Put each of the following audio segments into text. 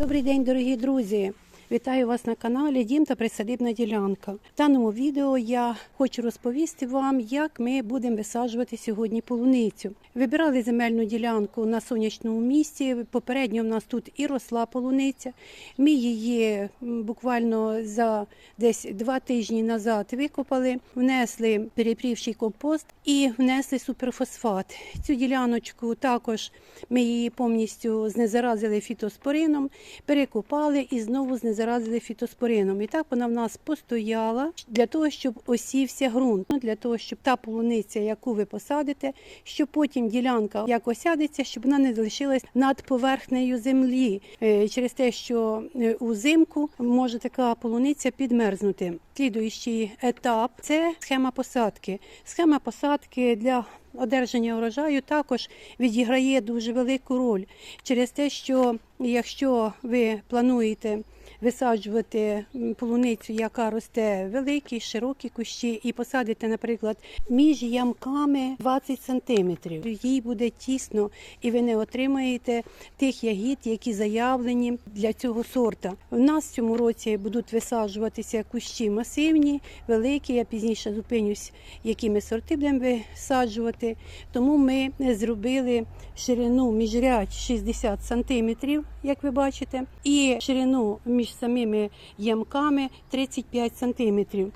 Добрий день, дорогі друзі! Вітаю вас на каналі Дім та присадибна ділянка. В даному відео я хочу розповісти вам, як ми будемо висаджувати сьогодні полуницю. Вибирали земельну ділянку на сонячному місці. Попередньо в нас тут і росла полуниця. Ми її буквально за десь два тижні назад викопали, внесли перепрівший компост і внесли суперфосфат. Цю діляночку також ми її повністю знезаразили фітоспорином, перекопали і знову знезаразили фітоспорином. І так вона в нас постояла для того, щоб осівся ґрунт, ну, для того, щоб та полуниця, яку ви посадите, щоб потім ділянка як осядеться, щоб вона не залишилась над поверхнею землі Е, через те, що е, узимку може така полуниця підмерзнути. Слідуючий етап це схема посадки. Схема посадки для одержання урожаю також відіграє дуже велику роль через те, що якщо ви плануєте висаджувати полуницю, яка росте великі, широкі кущі, і посадите, наприклад, між ямками 20 сантиметрів. Їй буде тісно, і ви не отримаєте тих ягід, які заявлені для цього сорта. У нас в цьому році будуть висаджуватися кущі масивні, великі. Я пізніше зупинюсь, які ми сорти будемо висаджувати. Тому ми зробили ширину міжрядь 60 сантиметрів, як ви бачите, і ширину між самими ямками 35 сантиметрів.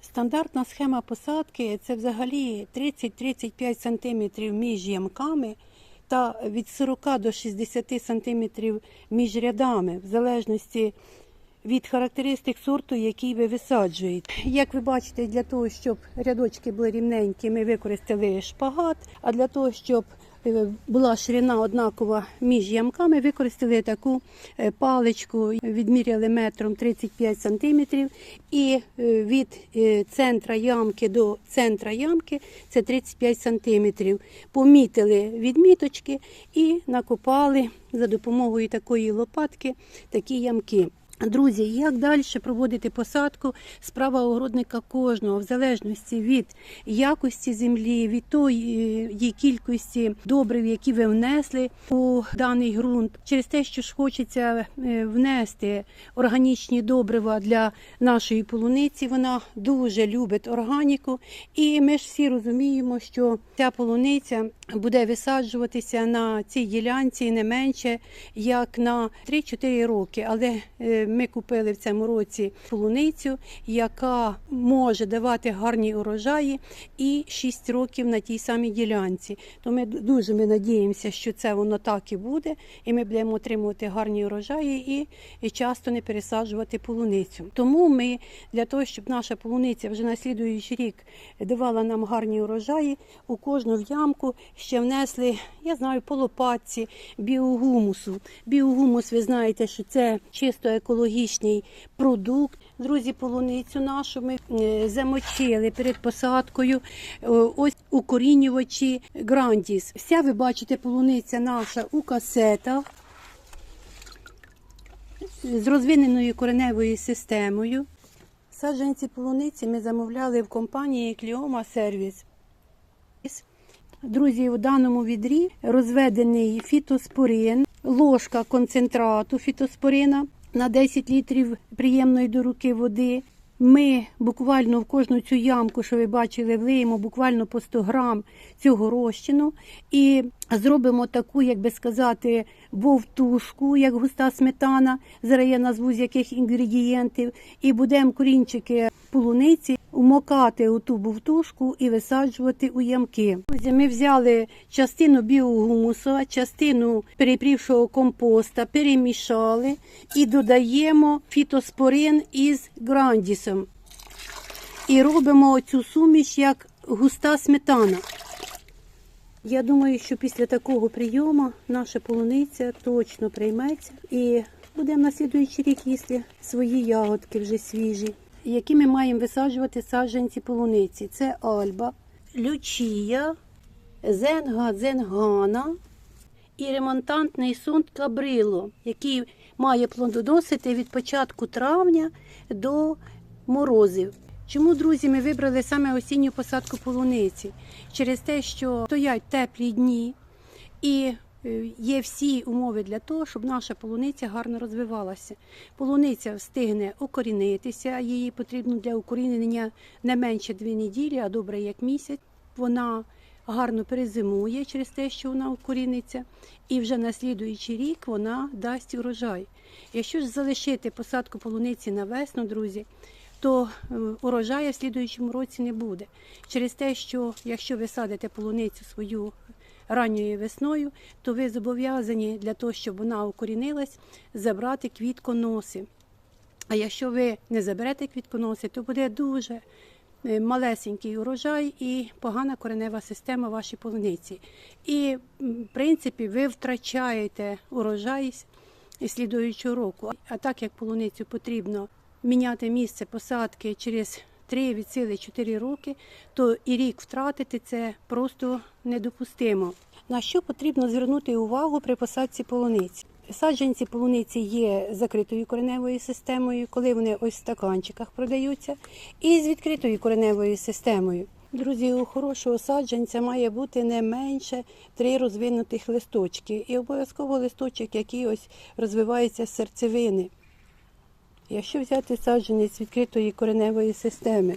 Стандартна схема посадки це взагалі 30-35 сантиметрів між ямками та від 40 до 60 сантиметрів між рядами, в залежності від характеристик сорту, який ви висаджуєте. Як ви бачите, для того, щоб рядочки були рівненькі, ми використали шпагат, а для того, щоб була ширина однакова між ямками, використали таку е, паличку, відміряли метром 35 сантиметрів, і е, від е, центра ямки до центра ямки це 35 сантиметрів. Помітили відміточки і накопали за допомогою такої лопатки такі ямки. Друзі, як далі проводити посадку? Справа огородника кожного, в залежності від якості землі, від тої кількості добрив, які ви внесли у даний ґрунт, через те, що ж хочеться е, внести органічні добрива для нашої полуниці. Вона дуже любить органіку, і ми ж всі розуміємо, що ця полуниця буде висаджуватися на цій ділянці не менше як на 3-4 роки. Але е, ми купили в цьому році полуницю, яка може давати гарні урожаї і 6 років на тій самій ділянці. То ми дуже ми надіємося, що це воно так і буде, і ми будемо отримувати гарні урожаї і, і часто не пересаджувати полуницю. Тому ми для того, щоб наша полуниця вже на слідуючий рік давала нам гарні урожаї, у кожну в ямку ще внесли, я знаю, по лопатці біогумусу. Біогумус, ви знаєте, що це чисто екологічний продукт. Друзі, полуницю нашу ми е, замочили перед посадкою. Е, Ось укорінювачі Грандіс. Вся ви бачите, полуниця наша у касетах з розвиненою кореневою системою. Саджанці полуниці ми замовляли в компанії Кліома Сервіс. Друзі, у даному відрі розведений фітоспорин, ложка концентрату фітоспорина на 10 літрів приємної до руки води. Ми буквально в кожну цю ямку, що ви бачили, влиємо буквально по 100 грам цього розчину і зробимо таку, як би сказати, вовтушку, як густа сметана. Зараз назву з яких інгредієнтів, і будемо корінчики полуниці умокати у ту вовтушку і висаджувати у ямки. Ми взяли частину біогумуса, частину перепрівшого компоста, перемішали і додаємо фітоспорин із грандісом. І робимо цю суміш як густа сметана. Я думаю, що після такого прийому наша полуниця точно прийметься і будемо на слідуючий рік їсти свої ягодки вже свіжі. Які ми маємо висаджувати саджанці полуниці? Це альба, лючія, зенга дзенгана і ремонтантний сунт кабрило, який має плодоносити від початку травня до морозів. Чому, друзі, ми вибрали саме осінню посадку полуниці? Через те, що стоять теплі дні, і е, є всі умови для того, щоб наша полуниця гарно розвивалася. Полуниця встигне укорінитися, її потрібно для укорінення не менше дві неділі, а добре як місяць. Вона гарно перезимує через те, що вона укоріниться, і вже на слідуючий рік вона дасть урожай. Якщо ж залишити посадку полуниці на весну, друзі, то е, урожаю в слідуючому році не буде. Через те, що якщо ви садите полуницю свою ранньою весною, то ви зобов'язані для того, щоб вона укорінилась, забрати квітконоси. А якщо ви не заберете квітконоси, то буде дуже е, малесенький урожай і погана коренева система вашій полуниці. І, в принципі, ви втрачаєте урожай слідуючого року. А так як полуницю потрібно міняти місце посадки через 3 від сили 4 роки, то і рік втратити це просто недопустимо. На що потрібно звернути увагу при посадці полуниці? Саджанці полуниці є закритою кореневою системою, коли вони ось в стаканчиках продаються, і з відкритою кореневою системою. Друзі, у хорошого саджанця має бути не менше три розвинутих листочки, і обов'язково листочок, який ось розвивається з серцевини. Якщо взяти саджанець відкритої кореневої системи,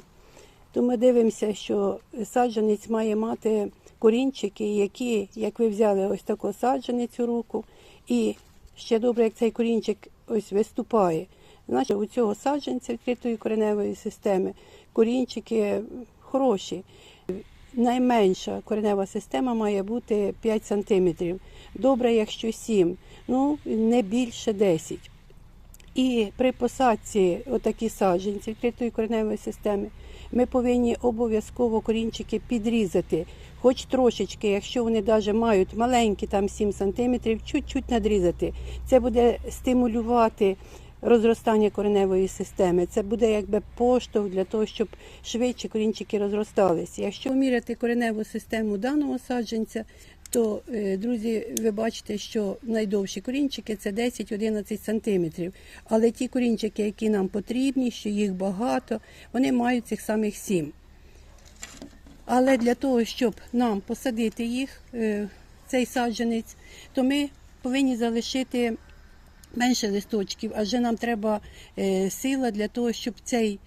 то ми дивимося, що саджанець має мати корінчики, які, як ви взяли ось таку саджанець у руку, і ще добре, як цей корінчик ось виступає. Значить, у цього саджанця відкритої кореневої системи корінчики хороші. Найменша коренева система має бути 5 см. Добре, якщо 7, ну не більше 10. І при посадці отакі саджанці відкритої кореневої системи ми повинні обов'язково корінчики підрізати, хоч трошечки, якщо вони навіть мають маленькі, там 7 см, чуть-чуть надрізати. Це буде стимулювати розростання кореневої системи. Це буде якби поштовх для того, щоб швидше корінчики розросталися. Якщо поміряти кореневу систему даного саджанця, то, е, друзі, ви бачите, що найдовші корінчики це 10-11 см. Але ті корінчики, які нам потрібні, що їх багато, вони мають цих самих 7. Але для того, щоб нам посадити їх, е, цей саджанець, то ми повинні залишити менше листочків, адже нам треба е, сила для того, щоб цей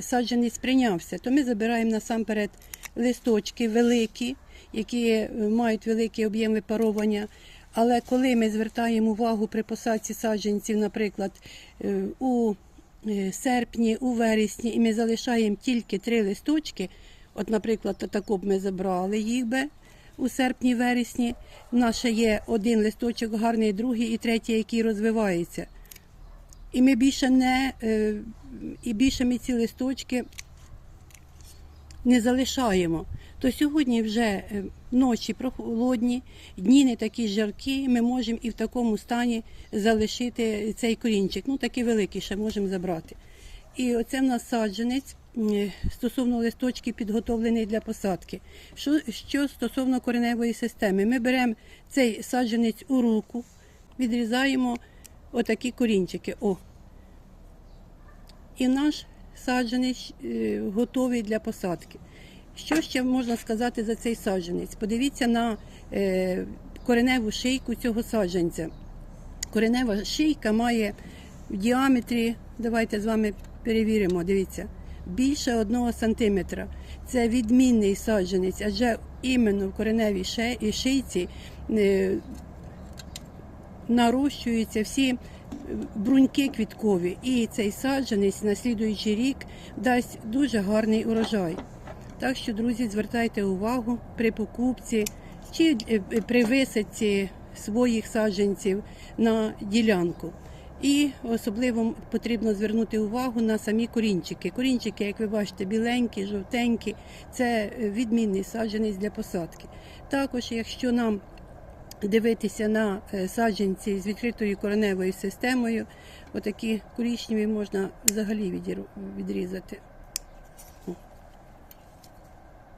саджанець прийнявся. То ми забираємо насамперед листочки великі, які е, мають великий об'єм випаровування. Але коли ми звертаємо увагу при посадці саджанців, наприклад, е, у е, серпні, у вересні, і ми залишаємо тільки три листочки, от, наприклад, тако б ми забрали їх би у серпні-вересні. У нас ще є один листочок гарний, другий і третій, який розвивається. І ми більше не і більше ми ці листочки не залишаємо. То сьогодні вже е, ночі прохолодні, дні не такі жаркі, ми можемо і в такому стані залишити цей корінчик. Ну, такий великий ще можемо забрати. І оце в нас саджанець стосовно листочків підготовлений для посадки. Що, що стосовно кореневої системи, ми беремо цей саджанець у руку, відрізаємо отакі корінчики. О. І наш саджанець е, готовий для посадки. Що ще можна сказати за цей саджанець? Подивіться на е, кореневу шийку цього саджанця. Коренева шийка має в діаметрі, давайте з вами перевіримо, дивіться, більше одного сантиметра. Це відмінний саджанець, адже іменно в кореневій шийці е, нарощуються всі бруньки квіткові. І цей саджанець на слідуючий рік дасть дуже гарний урожай. Так що, друзі, звертайте увагу при покупці чи е, при висадці своїх саджанців на ділянку. І особливо потрібно звернути увагу на самі корінчики. Корінчики, як ви бачите, біленькі, жовтенькі, це е, відмінний саджанець для посадки. Також, якщо нам дивитися на е, саджанці з відкритою кореневою системою, отакі корічневі можна взагалі відрізати.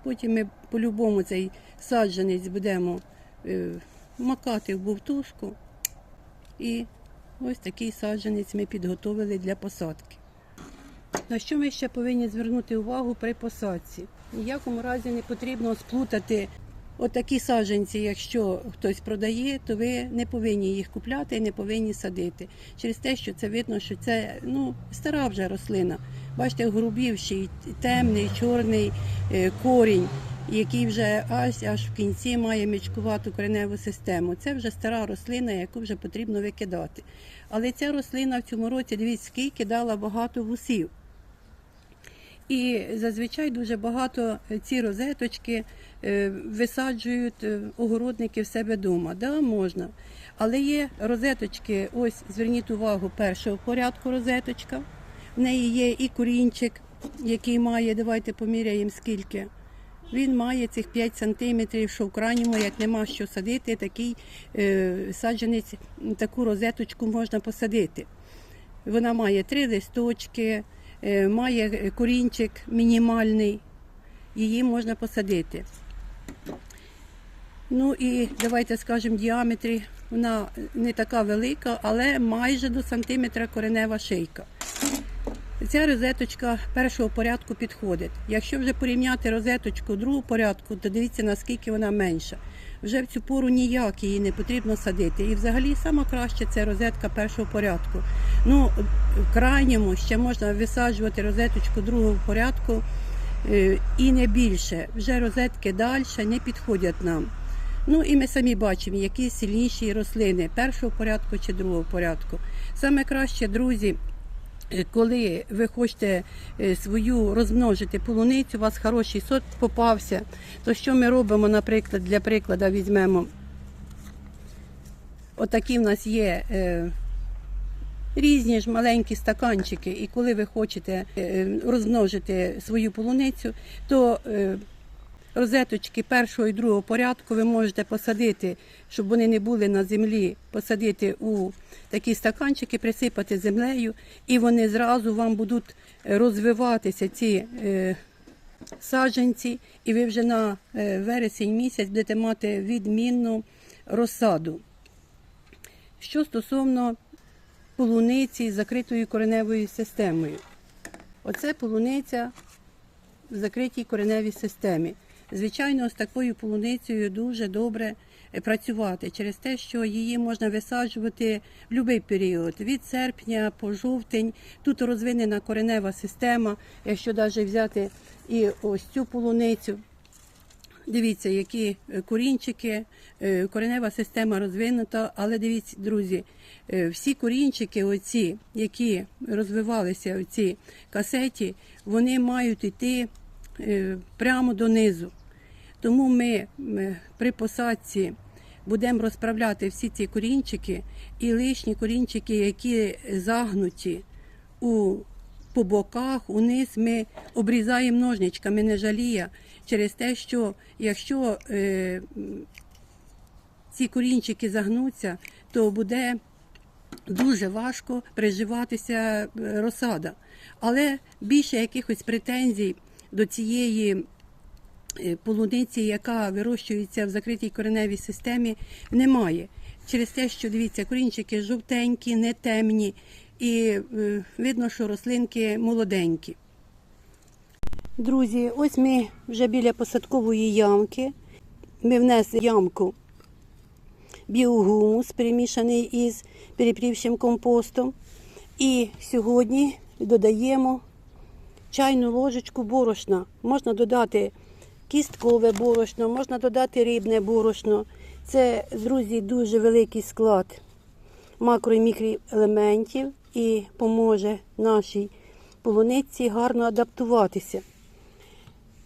Потім ми по-любому цей саджанець будемо е, макати в бовтушку. І ось такий саджанець ми підготовили для посадки. На що ми ще повинні звернути увагу при посадці? Ніякому разі не потрібно сплутати От такі саджанці, якщо хтось продає, то ви не повинні їх купляти і не повинні садити. Через те, що це видно, що це ну, стара вже рослина. Бачите, грубівший, темний, чорний е, корінь, який вже аж аж в кінці має мічкувату кореневу систему. Це вже стара рослина, яку вже потрібно викидати. Але ця рослина в цьому році, дивіться, скільки дала багато вусів. І зазвичай дуже багато ці розеточки е, висаджують е, огородники в себе вдома. Да, можна. Але є розеточки, ось зверніть увагу, першого порядку розеточка. В неї є і корінчик, який має, давайте поміряємо скільки. Він має цих 5 сантиметрів, що в крайньому, як нема що садити, такий е, саджанець, таку розеточку можна посадити. Вона має три листочки, е, має корінчик мінімальний, її можна посадити. Ну і давайте скажемо діаметрі. Вона не така велика, але майже до сантиметра коренева шийка. Ця розеточка першого порядку підходить. Якщо вже порівняти розеточку другого порядку, то дивіться наскільки вона менша. Вже в цю пору ніяк її не потрібно садити. І взагалі сама краще це розетка першого порядку. Ну, в крайньому ще можна висаджувати розеточку другого порядку е, і не більше. Вже розетки далі не підходять нам. Ну і ми самі бачимо, які сильніші рослини першого порядку чи другого порядку. Саме краще, друзі, коли ви хочете е, свою розмножити полуницю, у вас хороший сорт попався, то що ми робимо, наприклад, для прикладу візьмемо. Отакі в нас є е, різні ж маленькі стаканчики, і коли ви хочете е, розмножити свою полуницю, то е, розеточки першого і другого порядку ви можете посадити, щоб вони не були на землі, посадити у такі стаканчики, присипати землею, і вони зразу вам будуть розвиватися ці е, саджанці, і ви вже на е, вересень місяць будете мати відмінну розсаду. Що стосовно полуниці з закритою кореневою системою. Оце полуниця в закритій кореневій системі. Звичайно, з такою полуницею дуже добре е, працювати через те, що її можна висаджувати в будь-який період від серпня по жовтень. Тут розвинена коренева система. Якщо навіть взяти і ось цю полуницю, Дивіться, які е, корінчики, е, коренева система розвинута, але дивіться, друзі, всі корінчики, оці, які розвивалися в цій касеті, вони мають йти прямо донизу. Тому ми при посадці будемо розправляти всі ці корінчики і лишні корінчики, які загнуті у по боках, униз ми обрізаємо ножничками, не жаліє, через те, що якщо е, ці корінчики загнуться, то буде дуже важко приживатися е, розсада. Але більше якихось претензій до цієї полуниці, яка вирощується в закритій кореневій системі, немає. Через те, що дивіться, корінчики жовтенькі, не темні, і е, видно, що рослинки молоденькі. Друзі, ось ми вже біля посадкової ямки. Ми внесли ямку біогумус, перемішаний із перепрівшим компостом. І сьогодні додаємо чайну ложечку борошна. Можна додати кісткове борошно, можна додати рибне борошно. Це, друзі, дуже великий склад макро і мікроелементів і поможе нашій полуниці гарно адаптуватися.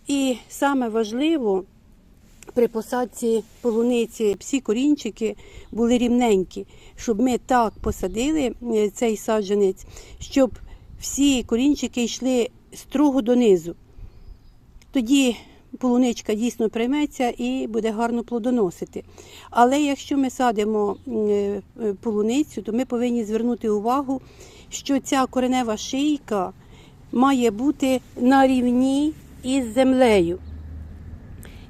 І саме важливо при посадці полуниці всі корінчики були рівненькі, щоб ми так посадили е, цей саджанець, щоб всі корінчики йшли строго донизу. Тоді полуничка дійсно прийметься і буде гарно плодоносити. Але якщо ми садимо е, е, полуницю, то ми повинні звернути увагу, що ця коренева шийка має бути на рівні із землею.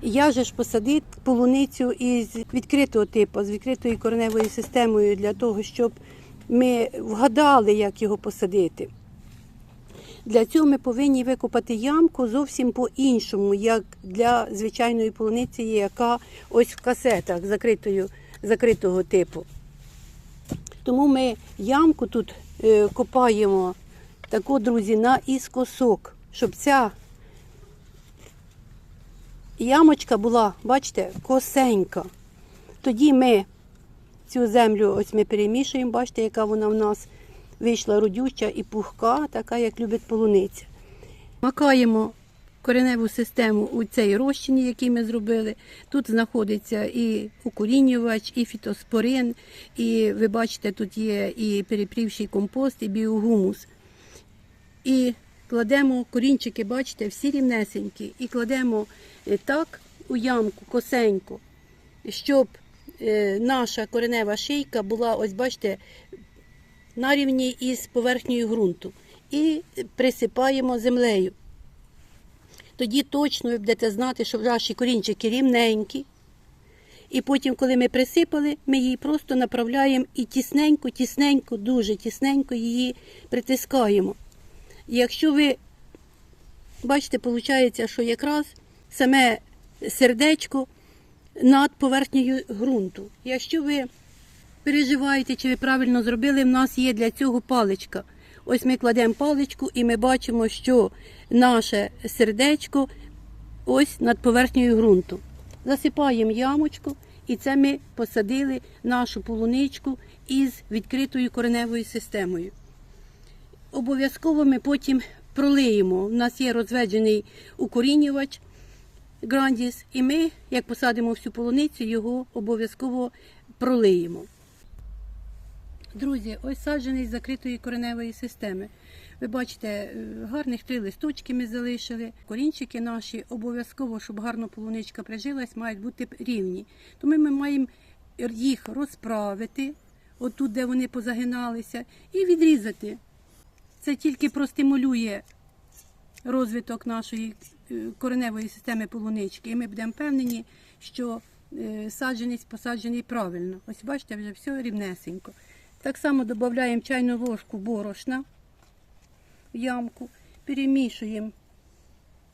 Я же ж посадив полуницю із відкритого типу, з відкритою кореневою системою для того, щоб ми вгадали, як його посадити. Для цього ми повинні викопати ямку зовсім по-іншому, як для звичайної полуниці, яка ось в касетах закритою, закритого типу. Тому ми ямку тут е, копаємо тако, друзі, на іскосок, щоб ця ямочка була, бачите, косенька. Тоді ми цю землю ось ми перемішуємо, бачите, яка вона в нас вийшла родюча і пухка, така, як любить полуниця. Макаємо кореневу систему у цей розчин, який ми зробили. Тут знаходиться і укорінювач, і фітоспорин, і ви бачите, тут є і перепрівший компост, і біогумус. І кладемо корінчики, бачите, всі рівнесенькі, і кладемо е, так у ямку косенько, щоб е, наша коренева шийка була, ось бачите, на рівні із поверхнею ґрунту. І присипаємо землею. Тоді точно ви будете знати, що ваші корінчики рівненькі. І потім, коли ми присипали, ми її просто направляємо і тісненько, тісненько, дуже тісненько її притискаємо. Якщо ви бачите, виходить, що якраз саме сердечко над поверхнею ґрунту. Якщо ви переживаєте, чи ви правильно зробили, в нас є для цього паличка. Ось ми кладемо паличку і ми бачимо, що наше сердечко ось над поверхнею ґрунту. Засипаємо ямочку, і це ми посадили нашу полуничку із відкритою кореневою системою. Обов'язково ми потім пролиємо. У нас є розведений укорінювач грандіс, і ми, як посадимо всю полуницю, його обов'язково пролиємо. Друзі, ось саджений з закритої кореневої системи. Ви бачите, е, гарних три листочки ми залишили. Корінчики наші обов'язково, щоб гарно полуничка прижилась, мають бути рівні. Тому ми маємо їх розправити, отут, де вони позагиналися, і відрізати. Це тільки простимулює розвиток нашої е, кореневої системи полунички. І ми будемо впевнені, що е, саджанець посаджений правильно. Ось бачите, вже все рівнесенько. Так само додаємо чайну ложку борошна в ямку, перемішуємо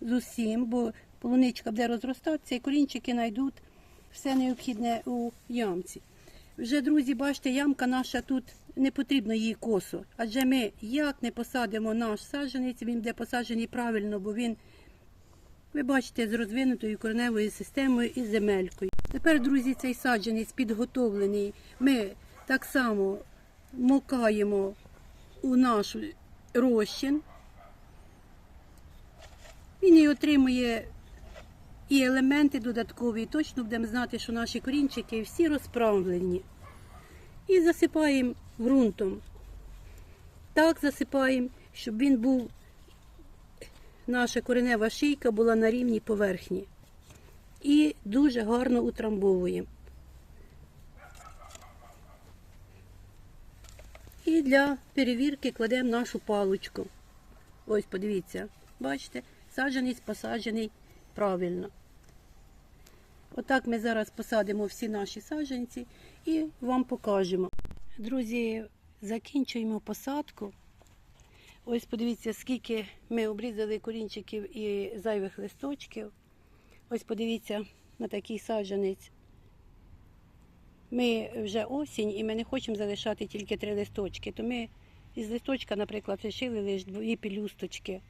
з усім, бо полуничка буде розростатися і корінчики знайдуть все необхідне у ямці. Вже, друзі, бачите, ямка наша тут не потрібно її косо. Адже ми як не посадимо наш саджанець, він буде посаджений правильно, бо він, ви бачите, з розвинутою кореневою системою і земелькою. Тепер, друзі, цей саджанець підготовлений. Ми так само мокаємо у наш розчин. Він і отримує і елементи додаткові. І точно будемо знати, що наші корінчики всі розправлені. І засипаємо ґрунтом. Так засипаємо, щоб він був, наша коренева шийка була на рівній поверхні. І дуже гарно утрамбовуємо. І для перевірки кладемо нашу паличку. Ось, подивіться, бачите, саджанець посаджений правильно. Отак ми зараз посадимо всі наші саджанці і вам покажемо. Друзі, закінчуємо посадку. Ось подивіться, скільки ми обрізали корінчиків і зайвих листочків. Ось подивіться на такий саджанець. Ми вже осінь і ми не хочемо залишати тільки три листочки. То ми із листочка, наприклад, лишили лише дві пелюсточки.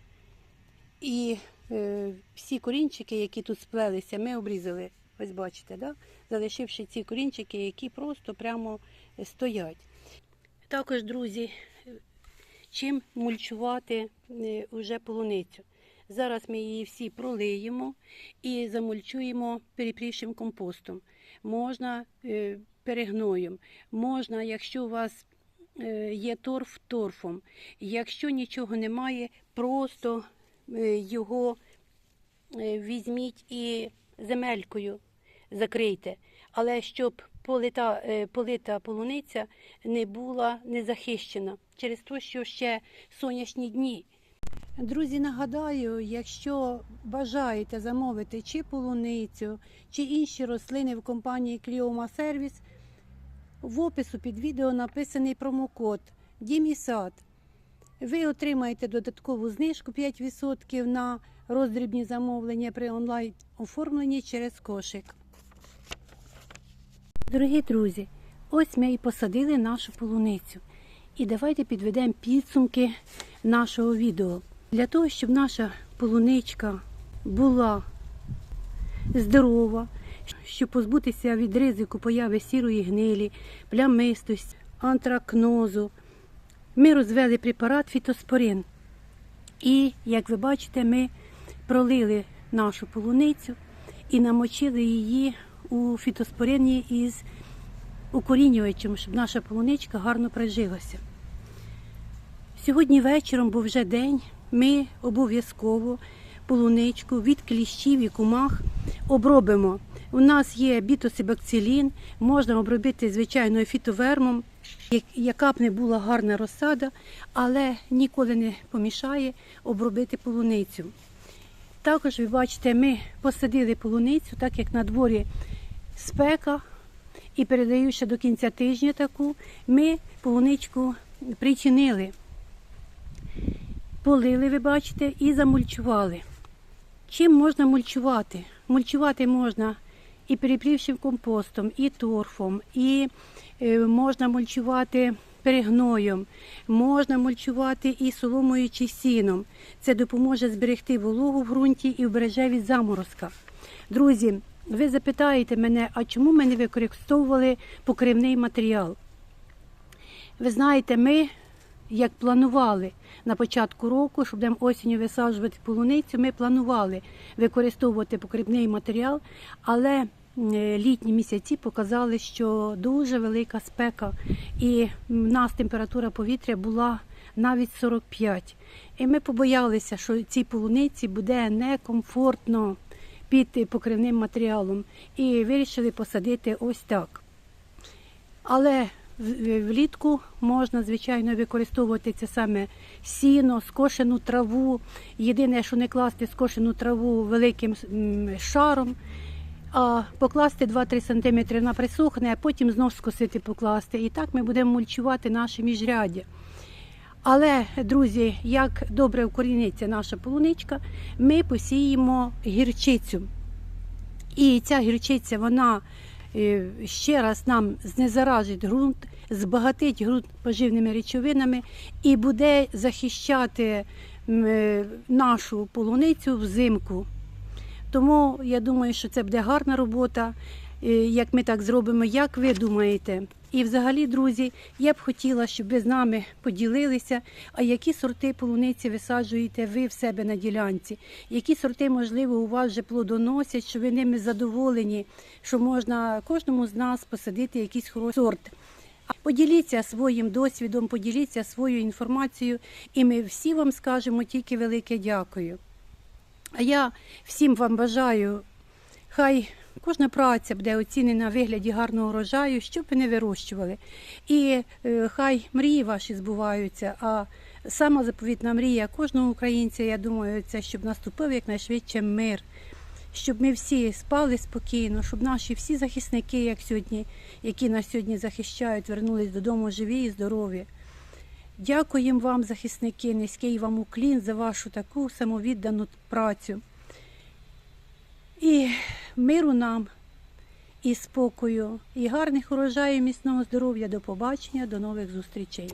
І е, всі корінчики, які тут сплелися, ми обрізали. Ось бачите, да? залишивши ці корінчики, які просто прямо стоять. Також, друзі, чим мульчувати е, уже полуницю. Зараз ми її всі пролиємо і замульчуємо перепрівшим компостом. Можна е, перегноєм, можна, якщо у вас е, є торф, торфом. Якщо нічого немає, просто е, його візьміть і земелькою закрийте. Але щоб полита, полита полуниця не була не захищена через те, що ще сонячні дні. Друзі, нагадаю, якщо бажаєте замовити чи полуницю, чи інші рослини в компанії Кліома Сервіс, в опису під відео написаний промокод Дімісад. ви отримаєте додаткову знижку 5% на роздрібні замовлення при онлайн оформленні через кошик. Дорогі друзі, ось ми і посадили нашу полуницю. І давайте підведемо підсумки нашого відео. Для того, щоб наша полуничка була здорова, щоб позбутися від ризику появи сірої гнилі, плямистості, антракнозу, ми розвели препарат фітоспорин. І, як ви бачите, ми пролили нашу полуницю і намочили її у фітоспорині із укорінювачем, щоб наша полуничка гарно прижилася. Сьогодні вечором, бо вже день, ми обов'язково полуничку від кліщів і кумах обробимо. У нас є бітосибакцилін, можна обробити звичайно фітовермом, яка б не була гарна розсада, але ніколи не помішає обробити полуницю. Також ви бачите, ми посадили полуницю, так як на дворі спека, і передаю ще до кінця тижня таку, ми полуничку причинили. Полили, ви бачите, і замульчували. Чим можна мульчувати? Мульчувати можна і перепрівшим компостом, і торфом, і е, можна мульчувати перегноєм, можна мульчувати і соломою чи сіном. Це допоможе зберегти вологу в ґрунті і вбереже від заморозка. Друзі, ви запитаєте мене, а чому ми не використовували покривний матеріал? Ви знаєте, ми як планували на початку року, щоб будемо осінню висаджувати полуницю, ми планували використовувати покріпний матеріал, але літні місяці показали, що дуже велика спека, і в нас температура повітря була навіть 45. І ми побоялися, що цій полуниці буде некомфортно під покривним матеріалом, і вирішили посадити ось так. Але влітку можна, звичайно, використовувати це саме сіно, скошену траву. Єдине, що не класти скошену траву великим шаром, а покласти 2-3 см вона присохне, а потім знов скосити покласти. І так ми будемо мульчувати наше міжряддя. Але, друзі, як добре вкоріниться наша полуничка, ми посіємо гірчицю. І ця гірчиця, вона е, ще раз нам знезаражить ґрунт, збагатить ґрунт поживними речовинами і буде захищати е, нашу полуницю взимку. Тому я думаю, що це буде гарна робота, е, як ми так зробимо, як ви думаєте. І взагалі, друзі, я б хотіла, щоб ви з нами поділилися, а які сорти полуниці висаджуєте ви в себе на ділянці, які сорти, можливо, у вас вже плодоносять, що ви ними задоволені, що можна кожному з нас посадити якийсь хороший сорт. Поділіться своїм досвідом, поділіться своєю інформацією, і ми всі вам скажемо тільки велике дякую. А я всім вам бажаю, хай кожна праця буде оцінена в вигляді гарного урожаю, щоб ви не вирощували. І е, хай мрії ваші збуваються. А сама заповітна мрія кожного українця, я думаю, це щоб наступив якнайшвидше мир. Щоб ми всі спали спокійно, щоб наші всі захисники, як сьогодні, які нас сьогодні захищають, вернулись додому живі і здорові. Дякуємо вам, захисники, низький вам уклін за вашу таку самовіддану працю. І миру нам, і спокою, і гарних урожаїв, міцного здоров'я. До побачення, до нових зустрічей.